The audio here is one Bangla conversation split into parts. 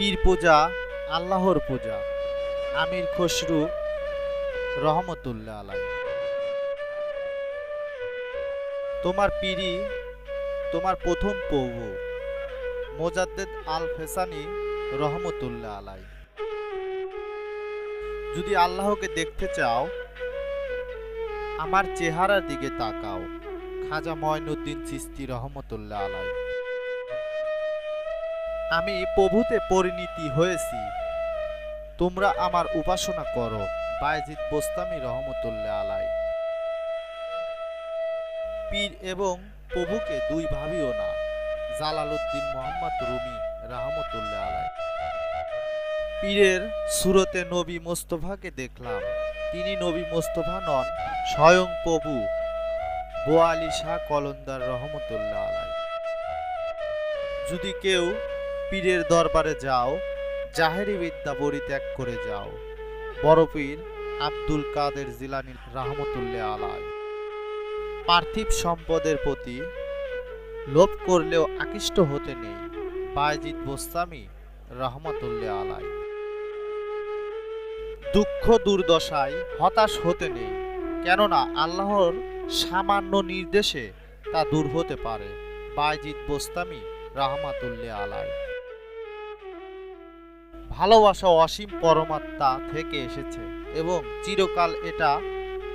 পীর পূজা, আল্লাহর পূজা, আমির খসরু, রহমতুল্লাহ আলাই তোমার পীরই তোমার প্রথম প্রভু মোজাদ্দেদ আল ফেসানি, রহমতুল্লাহ আলাই যদি আল্লাহকে দেখতে চাও, আমার চেহারার দিকে তাকাও। খাজা ময়নুদ্দিন চিস্তি, রহমতুল্লাহ আলাই আমি প্রভুতে পরিণতি হয়েছি। তোমরা আমার উপাসনা করো বায়জিৎ বোস্তামি রহমতুল্লাহ আলাই। পীর এবং প্রভুকে দুই ভাবিও না, জালালউদ্দিন মোহাম্মদ রুমি রহমতুল্লাহ আলাই। পীরের সুরতে নবী মোস্তফাকে দেখলাম। তিনি নবী মোস্তফা নন, স্বয়ং প্রভু বোয়ালি শাহ কলন্দার রহমতুল্লাহ আলাই। যদি কেউ পীরের দরবারে যাও, জাহেরি বিদ্যা পরিত্যাগ করে যাও। বড় পীর আব্দুল কাদের জিলানি রহমতুল্লাহ আলাই পার্থিব সম্পদের প্রতি লোভ করলেও আকৃষ্ট হতে নেই। বায়জিৎ বোস্তামি রহমতুল্লাহ আলাই দুঃখ দুর্দশায় হতাশ হতে নেই, কেননা আল্লাহর সামান্য নির্দেশে তা দূর হতে পারে। বায়জিৎ বোস্তামি রহমাতুল্লাহ আলাই ভালোবাসা অসীম পরমাত্মা থেকে এসেছে এবং চিরকাল এটা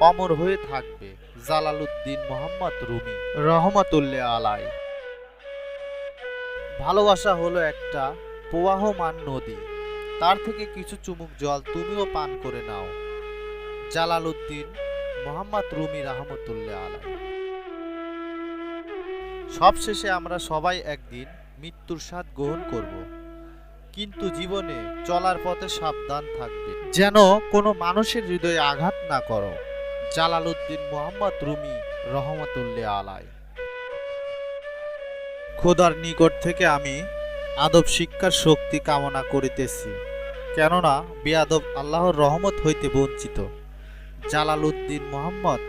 অমর হয়ে থাকবে, জালালউদ্দিন মোহাম্মদ রুমি রহমাতুল্লাহ আলাই ভালোবাসা হলো একটা প্রবাহমান নদী, তার থেকে কিছু চুমুক জল তুমিও পান করে নাও, জালালউদ্দিন মোহাম্মদ রুমি রহমতুল্লাহ আলাই সবশেষে আমরা সবাই একদিন মৃত্যুর স্বাদ গ্রহণ করব। কিন্তু জীবনে চলার পথে সাবধান থাকবে। যেন কোনো মানুষের হৃদয়ে আঘাত না করো। জালালউদ্দিন মোহাম্মদ রুমি রহমতুল্লাহ আলাই খোদার নিকট থেকে আমি আদব শিক্ষার শক্তি কামনা করিতেছি, কেননা বেয়াদব আল্লাহর রহমত হইতে বঞ্চিত। জালালউদ্দিন মোহাম্মদ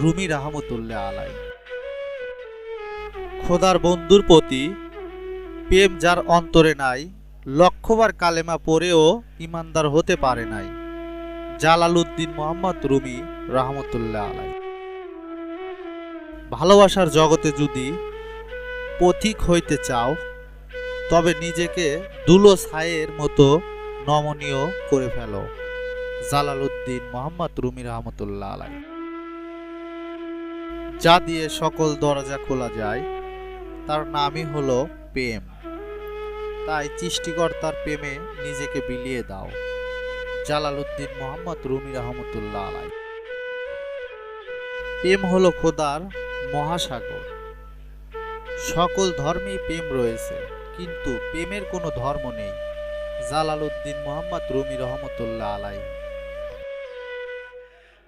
রুমি রহমতুল্লাহ আলাই খোদার বন্ধুর প্রতি প্রেম যার অন্তরে নাই লক্ষবার কালেমা পড়েও ইমানদার হতে পারে নাই। জালালউদ্দিন মোহাম্মদ রুমি রহমতুল্লাহ আলাই ভালোবাসার জগতে যদি পথিক হইতে চাও, তবে নিজেকে দুলো ছায়ের মতো নমনীয় করে ফেলো। জালালউদ্দিন মোহাম্মদ রুমি রহমতুল্লাহ আলাই যা দিয়ে সকল দরজা খোলা যায়, তার নামই হলো প্রেম। তাই সৃষ্টিকর্তার প্রেমে নিজেকে বিলিয়ে দাও। জালালউদ্দিন মোহাম্মদ রুমি রহমতুল্লাহ আলাই প্রেম হল খোদার মহাসাগর। সকল ধর্মেই প্রেম রয়েছে, কিন্তু প্রেমের কোনো ধর্ম নেই। জালালউদ্দিন মোহাম্মদ রুমি রহমতুল্লাহ আলাই